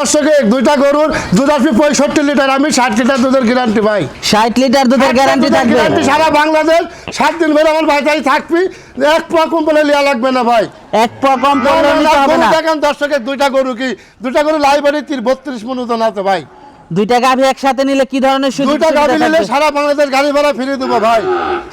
দর্শকে দুইটা গরুর দুধ আসবে পঁয়ষট্টি লিটার। আমি ষাট লিটার দুধের গ্যারান্টি ভাই। ষাট লিটার দুধের গ্যারান্টি গ্যারান্টি সারা বাংলাদেশ। সাত দিন ধরে আমার থাকবি। এক পা লিয়া লাগবে না ভাই। এক পা কম দেখেন দর্শকের দুইটা গরু কি? দুইটা গরু লাইব্রেরি তির বত্রিশ মন ওজন আছে ভাই। দুইটা গাভী একসাথে নিলে কি ধরনের সুযোগ দুইটা গাড়ি নিলে সারা বাংলাদেশ গাড়ি ভাড়া ফিরিয়ে দেবো ভাই।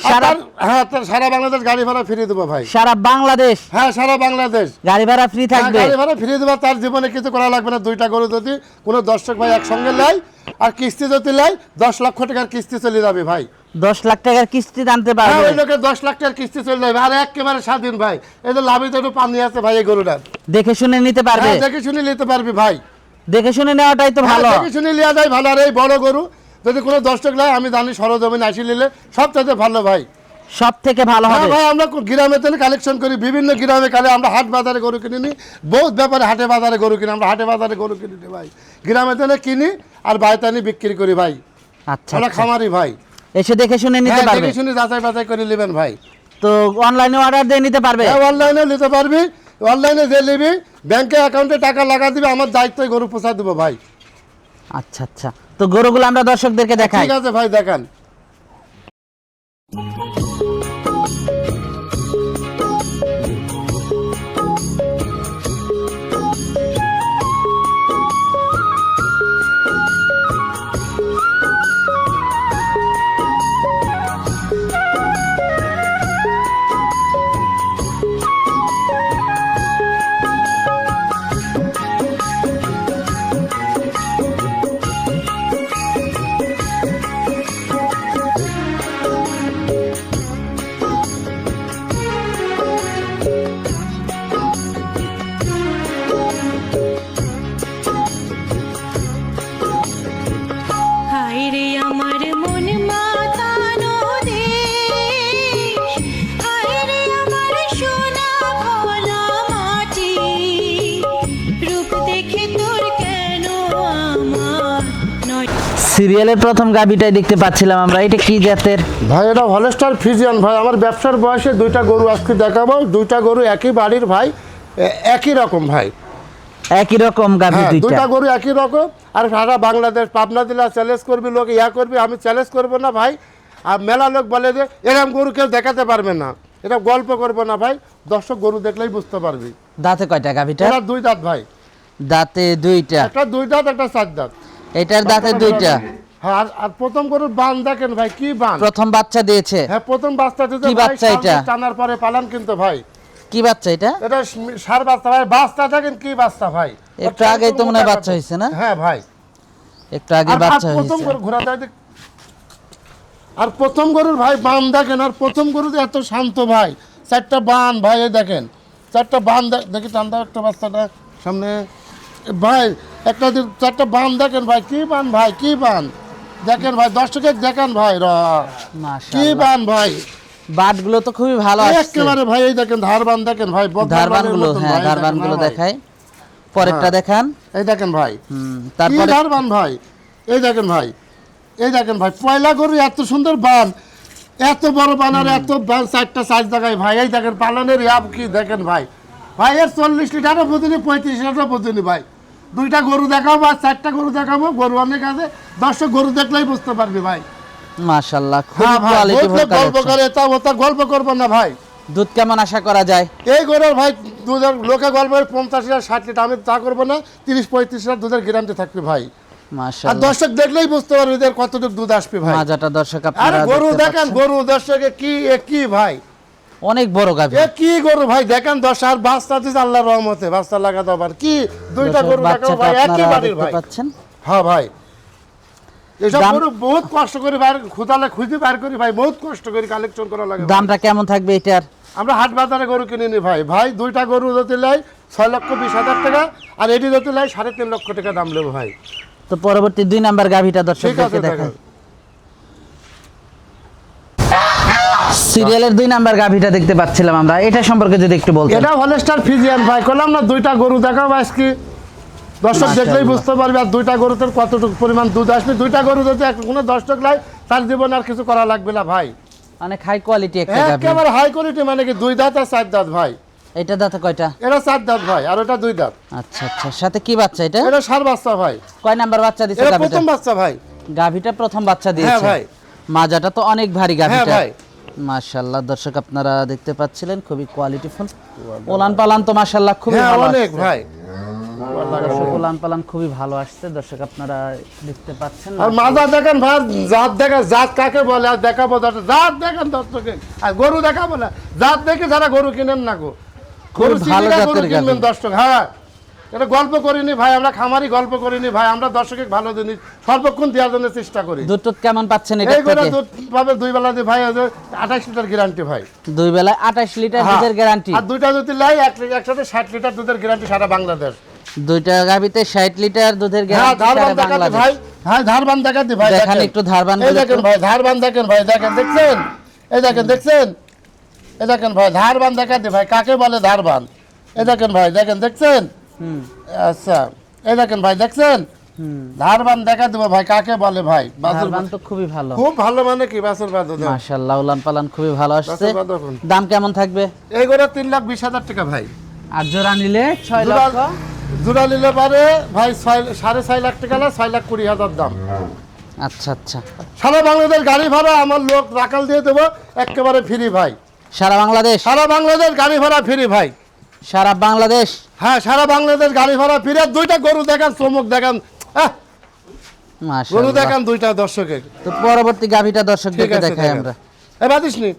সারা- হ্যাঁ সারা বাংলাদেশ গাড়ি ভাড়া ফিরিয়ে দেবো ভাই। সারা বাংলাদেশ? হ্যাঁ সারা বাংলাদেশ। গাড়ি ভাড়া ফ্রি হ্যাঁ, থাকবে? গাড়ি ভাড়া ফিরিয়ে দেবো তার জীবনে কিছু করা লাগবে না। দুইটা গরু যদি কোনো দর্শক ভাই একসঙ্গে নেয় আর কিস্তি যদি নেয় দশ লক্ষ টাকার কিস্তি চলে যাবে ভাই। দশ লাখ টাকার কিস্তি আনতে হ্যাঁ পারবে ওই লোকের দশ লাখ টাকার কিস্তি চলে যাবে। আর একেবারে স্বাধীন ভাই। এই যে লাভে তো একটু পানি আছে ভাই এই গরুটার। দেখে শুনে নিতে পারবে? হ্যাঁ দেখে শুনে নিতে পারবি ভাই। দেখে শুনে নেওয়াটাই তো হ্যাঁ, ভালো দেখে শুনে নেওয়া যায় ভালো। আর এই বড় গরু যদি কোনো দর্শক নেয় আমি জানি সরজমিন আসি নিলে সব থেকে ভালো ভাই। সব থেকে ভালো হ্যাঁ হবে। ভাই আমরা গ্রামে তো কালেকশন করি বিভিন্ন গ্রামে কালে আমরা হাট বাজারে গরু কিনে নিই বহুত ব্যাপারে হাটে বাজারে গরু কিনি আমরা হাটে বাজারে গরু কিনে নিই ভাই। গ্রামে তো কিনি আর বাইতানি বিক্রি করি ভাই। আচ্ছা আমরা আচ্ছা। খামারি ভাই। এসে দেখে শুনে নিতে হ্যাঁ পারবে। দেখে শুনে যাচাই বাছাই করে নেবেন ভাই। তো অনলাইনে অর্ডার দিয়ে নিতে পারবে? হ্যাঁ অনলাইনে নিতে পারবি। অনলাইনে যে নিবি ব্যাংকে অ্যাকাউন্টে টাকা লাগা দিবি আমার দায়িত্বে গরু পোষা দেবো ভাই। আচ্ছা আচ্ছা। তো গরুগুলো আমরা দর্শকদেরকে দেখাই। ঠিক আছে ভাই দেখান। সিরিয়ালের প্রথম গাভিটাই দেখতে পাচ্ছিলাম আমরা। এটা কি জাতের? ভাই এটা হলস্টার ফিজিয়ান ভাই। আমার ব্যবসার বয়সে দুইটা গরু আজকে দেখাবো। দুইটা গরু একই বাড়ির ভাই একই রকম ভাই। একই রকম গাভি হ্যাঁ দুইটা। দুইটা গরু একই রকম। আর সারা বাংলাদেশ পাবনা জেলা চ্যালেঞ্জ করবি লোক ইয়া করবি আমি চ্যালেঞ্জ করব না ভাই। আর মেলা লোক বলে যে এরকম গরু কেউ দেখাতে পারবে না। এটা গল্প করব না ভাই। দর্শক গরু দেখলেই বুঝতে পারবি। দাঁতে কয়টা গাভিটা? দুই দাঁত ভাই। দাঁতে দুইটা। একটা দুই দাঁত একটা চার দাঁত। এটার দাঁতে দুইটা। হ্যাঁ আর- আর প্রথম গরুর বান দেখেন ভাই কি বান? প্রথম বাচ্চা দিয়েছে। হ্যাঁ প্রথম বাচ্চা দিতে কি বাচ্চা এটা? টানার পরে পালান কিন্তু ভাই। কি বাচ্চা এটা? এটা সার বাচ্চা ভাই বাচ্চা দেখেন কি বাচ্চা ভাই। একটু আগেই তো মনে বাচ্চা হয়েছে না? হ্যাঁ ভাই। একটু আগে বাচ্চা প্রথম হয়েছে। গরু ঘোরা যায় আর প্রথম গরুর ভাই বান দেখেন আর প্রথম গরু এত শান্ত ভাই চারটা বান ভাই দেখেন চারটা বান দেখি টান দাও একটা বাচ্চাটা সামনে। ভাই একটা চারটা বান দেখেন ভাই কি বান ভাই কি বান? দেখেন ভাই দর্শকের দেখেন ভাই র। কি বান ভাই? বাটগুলো তো খুবই ভালো আসছে। একেবারে ভাই এই দেখেন ধার বান দেখেন ভাই বদ ধারবান ধারবানেরগুলো মতন হ্যাঁ ভাই, এই দেখেন, গুলো হ্যাঁ দেখাই। পরেরটা হ্যাঁ। দেখান। এই দেখেন ভাই। হুম, তারপরে ধার বান ভাই? এই দেখেন ভাই। এই দেখেন ভাই পয়লা গরু এত সুন্দর বান। এত বড় বান আর এত বান চারটা সাইজ দেখায় ভাই। এই দেখেন পালনের অ্যাপ কি দেখেন ভাই। ভাই এর চল্লিশ লিটারও বুঝিনি পঁয়ত্রিশ লিটারও বুঝিনি ভাই। দুইটা গরু দেখাবো আর চারটা গরু দেখাবো গরু অনেক আছে। দশটা গরু দেখলেই বুঝতে পারবি ভাই। মাশাআল্লাহ খুব হ্যাঁ কোয়ালিটি গল্প করে তা ওটা গল্প করব না ভাই। দুধ কেমন আশা করা যায়? এই গরুর ভাই দুধের লোকে গল্প পঞ্চাশ লিটার ষাট লিটার আমি তা করব না তিরিশ পঁয়ত্রিশ লিটার দুধের গ্যারান্টি থাকবে ভাই। আর দর্শক দেখলেই বুঝতে পারবে এদের কতটুকু দুধ আসবে ভাই। মাজাটা দর্শক আপনারা গরু দেখেন গরু দর্শকে কি কি ভাই? অনেক বড় গাভি। কি গরু ভাই? দেখেন দশ আর বাচ্চা দিচ্ছে আল্লাহর রহমতে। বাচ্চা লাগাতে আবার কি? দুইটা গরু বাচ্চাটা ভাই একই বাড়ির ভাই। পাচ্ছেন? হ্যাঁ ভাই। এসব গরু বহুত কষ্ট করে বাইর খুদালে খুঁজে করি ভাই বহুত কষ্ট করে কালেকশন করা লাগে দামটা কেমন থাকবে এটার? আমরা হাট বাজারে গরু কিনে নি ভাই। ভাই দুইটা গরু যদি লাই ছয় লক্ষ বিশ হাজার টাকা আর এটি যদি লাই সাড়ে তিন লক্ষ টাকা দাম নেব ভাই। তো পরবর্তী দুই নাম্বার গাভীটা দর্শকদেরকে দেখান। সিরিয়ালের দুই নাম্বার গাভিটা দেখতে পাচ্ছিলাম আমরা। এটা সম্পর্কে যদি একটু বলতেন। এটা হলস্টার ফিজিয়ান ভাই। করলাম না দুইটা গরু দেখাবো আজকে। দর্শক দেখলেই বুঝতে পারবে আর দুইটা গরুতে কতটুকু পরিমাণ দুধ আসবে। দুইটা গরু যদি কোনো দর্শক লাই তার জীবনে আর কিছু করা লাগবে না ভাই। অনেক হাই কোয়ালিটি একটা গাভি। একেবারে হাই কোয়ালিটি মানে কি দুই দাঁত আর চার দাঁত ভাই? এটা দাঁতে কয়টা? এটা চার দাঁত ভাই আর ওটা দুই দাঁত। আচ্ছা আচ্ছা। সাথে কি বাচ্চা এটা? এটা সার বাচ্চা ভাই। কয় নাম্বার বাচ্চা দিছে এটা প্রথম বাচ্চা ভাই। গাভিটা প্রথম বাচ্চা দিয়েছে। ভাই। মাজাটা তো অনেক ভারী হ্যাঁ ভাই। মাশাআল্লাহ দর্শক আপনারা দেখতে পাচ্ছিলেন খুবই কোয়ালিটিফুল ওলান পালান তো মাশাআল্লাহ খুবই হ্যাঁ ভালো অনেক ভাই। ওলান পালান খুবই ভালো আসছে দর্শক আপনারা দেখতে পাচ্ছেন। আর মাজা দেখেন ভাই জাত দেখেন জাত কাকে বলে আর দেখাবো দর্শক জাত দেখেন দর্শকে আর গরু দেখাবো না জাত দেখে যারা গরু কিনেন না গো। গরু ভালো জাতের কিনবেন দর্শক হ্যাঁ। এটা গল্প করিনি ভাই আমরা খামারি গল্প করিনি ভাই আমরা দর্শকে ভালো জিনিস সর্বক্ষণ দেওয়ার জন্য চেষ্টা করি। দুধ কেমন পাচ্ছেন এটা এই করে দুধ পাবে দুই বেলা দিয়ে ভাই আঠাশ লিটার গ্যারান্টি ভাই। দুই বেলায় আঠাশ লিটার হ্যাঁ। দুধের গ্যারান্টি আর দুইটা যদি লাই এক একসাথে ষাট লিটার দুধের গ্যারান্টি সারা বাংলাদেশ। দুইটা গাভিতে ষাট লিটার দুধের গ্যারান্টি সারা বাংলাদেশ। ভাই হ্যাঁ ধারবান দেখাতে ভাই দেখান। একটু ধারবান এই দেখেন ভাই ধারবান দেখেন ভাই দেখেন দেখছেন? এই দেখেন দেখছেন? এই দেখেন ভাই ধারবান দেখাতে ভাই কাকে বলে ধারবান? এই দেখেন ভাই দেখেন দেখছেন? আচ্ছা এই দেখেন ভাই দেখছেন? ধারবান দেখা দেবো ভাই কাকে বলে ভাই? ধারবান তো খুবই ভালো। খুব ভালো মানে কি মাশাআল্লাহ উলান পালান খুবই ভালো আসছে। দাম কেমন থাকবে? এই তিন লাখ বিশ হাজার টাকা ভাই। আর জোড়া নিলে ছয় জোড়া লক্ষ। জোড়া নিলে পারে ভাই ছয় সাড়ে ছয় লাখ টাকা না ছয় লাখ কুড়ি হাজার দাম। আচ্ছা আচ্ছা। সারা বাংলাদেশ গাড়ি ভাড়া আমার লোক রাখাল দিয়ে দেবো একেবারে ফ্রি ভাই। সারা বাংলাদেশ? সারা বাংলাদেশ গাড়ি ভাড়া ফ্রি ভাই। সারা বাংলাদেশ। হ্যাঁ সারা বাংলাদেশ গাড়ি ভাড়া ফিরে দুইটা গরু দেখান চমক দেখান। গরু দেখান দুইটা দর্শকের। তো পরবর্তী গাভিটা দর্শকদেরকে দেখাই আমরা। এ বাদিস নি।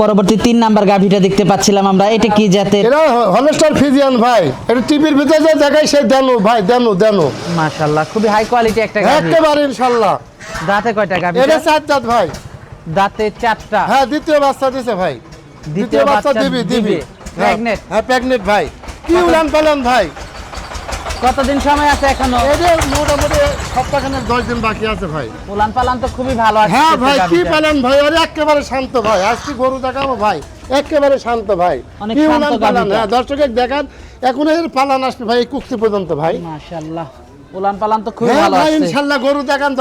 পরবর্তী তিন নাম্বার গাভিটা দেখতে পাচ্ছিলাম আমরা এটা কি জাতের? এরা হলস্টার ফিজিয়ান ভাই। এটা টিভির ভিতরে যে দেখাই সে দেনু ভাই দেনু দেনু। মাশাআল্লাহ খুবই হাই কোয়ালিটি একটা গাভি। একেবারে ইনশাল্লাহ দাঁতে কয়টা গাভি? এটা চার দাঁত ভাই। দাঁতে চারটা। হ্যাঁ দ্বিতীয় বাচ্চা দিছে ভাই। দ্বিতীয় বাচ্চা দিবি। দিবে। দিবি হ্যাঁ? হ্যাঁ ভাই। কি উড়ান পালন ভাই? কতদিন সময় আছে এখনও? এই যে মোটামুটি সপ্তাহখানেক দশ দিন বাকি আছে ভাই। উলান পালান তো খুবই ভালো আছে হ্যাঁ ভাই কি। পালন ভাই? আরে একেবারে শান্ত ভাই আজকে গরু দেখাবো ভাই? একেবারে শান্ত ভাই। কি উলান পালান? হ্যাঁ দর্শকের দেখান এখন এর পালান আসবে ভাই কুক্তি পর্যন্ত ভাই। মাশাআল্লাহ। উলান পালান তো হ্যাঁ ভালো ভাই আসছে ইনশাল্লাহ গরু দেখান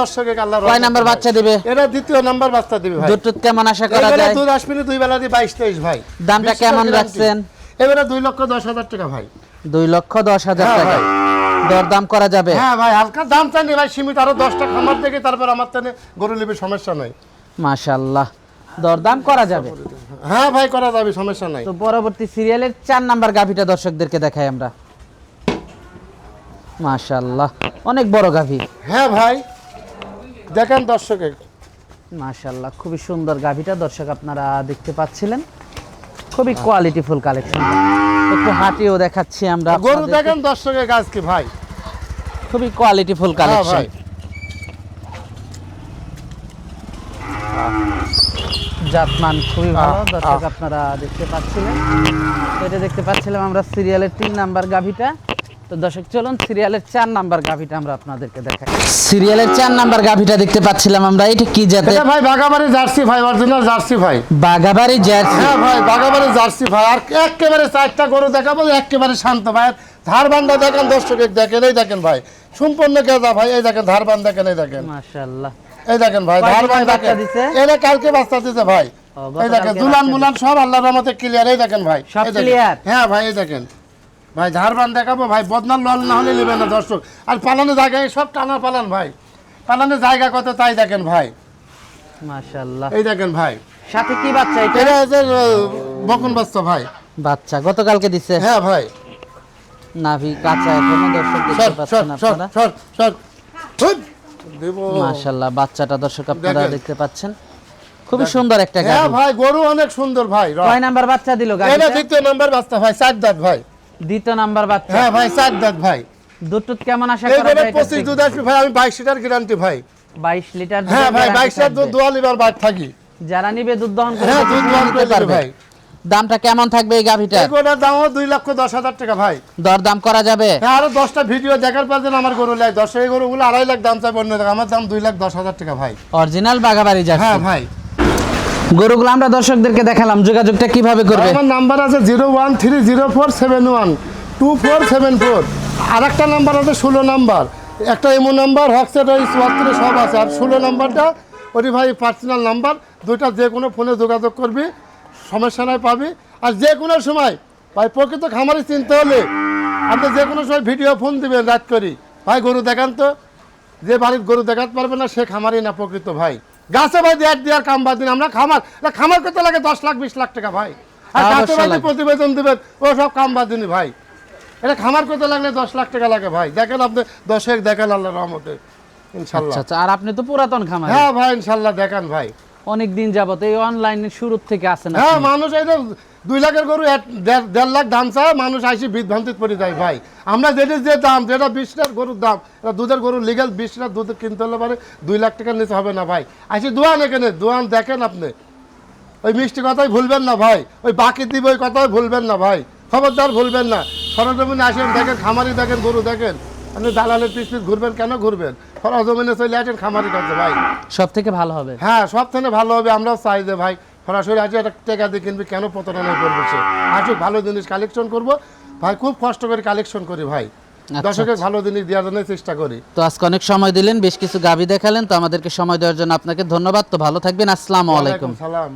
আল্লাহ কয় নাম্বার বাচ্চা দিবে? এটা দ্বিতীয় নাম্বার বাচ্চা দিবে ভাই। দুধ কেমন আশা করা যায়? দুধ আসবে দুই বেলা দিয়ে বাইশ তেইশ ভাই। দামটা কেমন রাখছেন? এবারে দুই লক্ষ দশ হাজার টাকা ভাই। দুই লক্ষ দশ হাজার হ্যাঁ, টাকা। দরদাম করা যাবে? হ্যাঁ ভাই হালকা দাম চাইনি ভাই সীমিত আরও দশটা খামার থেকে তারপর আমার তেনে গরু নিবি সমস্যা নাই। মাশাআল্লাহ। দরদাম করা যাবে? হ্যাঁ ভাই করা যাবে সমস্যা নাই। তো পরবর্তী সিরিয়ালের চার নাম্বার গাভিটা দর্শকদেরকে দেখাই আমরা। মাশাআল্লাহ অনেক বড় গাভি। হ্যাঁ ভাই দেখেন দর্শকে। মাশাআল্লাহ খুবই সুন্দর গাভিটা দর্শক আপনারা দেখতে পাচ্ছিলেন। খুবই কোয়ালিটিফুল কালেকশন একটু হাঁটিও দেখাচ্ছি আমরা গরু দেখেন দর্শকের গাছ কি ভাই। খুবই কোয়ালিটিফুল হ্যাঁ কালেকশন জাতমান খুবই ভালো দর্শক আপনারা দেখতে পাচ্ছিলেন। এটা দেখতে পাচ্ছিলাম আমরা সিরিয়ালের তিন নাম্বার গাভিটা। তো দর্শক চলুন সিরিয়ালের চার নাম্বার গাভিটা আমরা আপনাদেরকে দেখাই। সিরিয়ালের চার নাম্বার গাভিটা দেখতে পাচ্ছিলাম আমরা এটা কি এটা ভাই বাগাবাড়ি জার্সি ভাই অরিজিনাল জার্সি ভাই। বাগাবাড়ি জার্সি। হ্যাঁ ভাই বাগাবাড়ি জার্সি ভাই। আর একেবারে চারটা গরু দেখাবো একেবারে শান্ত ভাই। দেখেন দর্শকের দেখেন এই দেখেন ভাই। সম্পূর্ণ ভাই এই দেখেন ধার বান্ধ দেখেন এই দেখেন। মাশাআল্লাহ। এই দেখেন ভাই কয়দিন ধার বান্ধ দেখেন? এটা কালকে বাচ্চা দিতে ভাই। এই দেখেন দুলান মুলান সব আল্লাহর রহমতে ক্লিয়ার এই দেখেন ভাই। সব clear? হ্যাঁ ভাই এই দেখেন। ভাই ঝাড়বান দেখাবো ভাই বদনাম লল না হলে নেবে না দর্শক। আর পালানো জায়গায় সব টানা পালান ভাই। পালানোর জায়গা কত তাই দেখেন ভাই। মাশাআল্লাহ। এই দেখেন ভাই। সাথে কি বাচ্চা এটা? এটা বকুন বাচ্চা ভাই। বাচ্চা গতকালকে দিছে। হ্যাঁ ভাই। নাভি কাঁচা এখনও দর্শক দেখতে পাচ্ছেন আপনারা। সর সর হুপ, মাশাআল্লাহ বাচ্চাটা দর্শক আপনারা দেখতে পাচ্ছেন। খুবই সুন্দর একটা হ্যাঁ ভাই গরু অনেক সুন্দর ভাই। কয় নাম্বার বাচ্চা দিল এটা গাভিটা দ্বিতীয় নাম্বার বাচ্চা ভাই চার দাঁত ভাই। দ্বিতীয় নাম্বার বাচ্চা। হ্যাঁ ভাই চার দাঁত ভাই। দুধ কেমন আশা করা যায় পঁচিশ থেকে? দুধ আসবে ভাই আমি বাইশ লিটার গ্যারান্টি ভাই। 22 লিটার হ্যাঁ ভাই guarantee বাইশ লিটার দুধ থাকবে। দোয়াল এবার বাইর থাকি। যারা নিবে দুধ দহন করে হ্যাঁ দুধ দুধ দোয়াল নিতে করে দিবে। পারবে ভাই। দামটা কেমন থাকবে এই গাভিটা? এই গরুটার দামও দুই লক্ষ দশ হাজার টাকা ভাই। দর দাম করা যাবে? হ্যাঁ আরও দশটা ভিডিও দেখার পর যেন আমার গরু লাগে দশ এই গরুগুলো আড়াই লাখ দাম চাই অন্য। আমার দাম দুই লাখ দশ হাজার টাকা ভাই। অরিজিনাল বাগাবাড়ি হ্যাঁ যাচ্ছে ভাই। গরুগুলো আমরা দর্শকদেরকে দেখালাম, যোগাযোগটা কীভাবে করবে? আমার নাম্বার আছে zero one three zero four seven one two four seven four. আর একটা নাম্বার আছে ষোলো নাম্বার। একটা এমো নাম্বার, হোয়াটসঅ্যাপ সব আছে। আর ষোলো নাম্বারটা ওটি ভাই পার্সোনাল নাম্বার, দুইটা যে কোনো ফোনে যোগাযোগ করবি, সমস্যা নাই পাবি। আর যে কোনো সময়, ভাই, প্রকৃত খামারি চিনতে হলে আপনি যে কোনো সময় ভিডিও ফোন দিবেন, রাত করি। ভাই, গরু দেখান তো। যে বাড়ির গরু দেখাতে পারবে না, সে খামারই না প্রকৃত, ভাই। গাছে ভাই দেয়ার দেওয়ার কাম বাদ দিন আমরা খামার। খামার করতে লাগে দশ লাখ বিশ লাখ টাকা ভাই। আর গাছে ভাই প্রতিবেদন দেবেন ও সব কাম বাদ দিন ভাই। এটা খামার করতে লাগলে দশ লাখ টাকা লাগে ভাই। দেখেন আপনি দশেক দেখেন আল্লাহ রহমতে ইনশাল্লাহ। আচ্ছা আচ্ছা আর আপনি তো পুরাতন খামার। হ্যাঁ ভাই ইনশাল্লাহ দেখেন ভাই। অনেক দিন যাবত এই অনলাইনে শুরু থেকে আসেন হ্যাঁ মানুষ যে দুই লাখের গরু এক- দেড় দেড় লাখ দাম চায় মানুষ আইসি বিভ্রান্তিত পড়ে যায় ভাই। আমরা যেটা যে দাম যেটা বিশ টাকার গরুর দাম এটা দুধের গরু লিগাল বিশ টাকা দুধ কিনতে হলে পারে দুই লাখ টাকার নিচে হবে না ভাই। আইসি দোয়ান এখানে দোয়ান দেখেন আপনি। ওই মিষ্টি কথাই ভুলবেন না ভাই। ওই বাকি দিব ওই কথাই ভুলবেন না ভাই। খবরদার ভুলবেন না। সরজমিনে আসেন দেখেন খামারি দেখেন গরু দেখেন। আপনি দালালের পিস পিস ঘুরবেন কেন ঘুরবেন? সরজমিনে চলে আসেন খামারি কাছে ভাই। সব থেকে ভালো হবে। হ্যাঁ সব থেকে ভালো হবে আমরাও চাই যে ভাই সরাসরি আজ একটা টেকা দিয়ে কিনবি কেন প্রতারণা করবে সে? আসুক ভালো জিনিস কালেকশন করব। ভাই খুব কষ্ট করে কালেকশন করি ভাই। আচ্ছা, দর্শকের ভালো জিনিস দেওয়ার জন্য চেষ্টা করি। তো আজকে অনেক সময় দিলেন বেশ কিছু গাবি দেখালেন তো আমাদেরকে সময় দেওয়ার জন্য আপনাকে ধন্যবাদ। তো ভালো থাকবেন আসসালামু আলাইকুম। সালাম।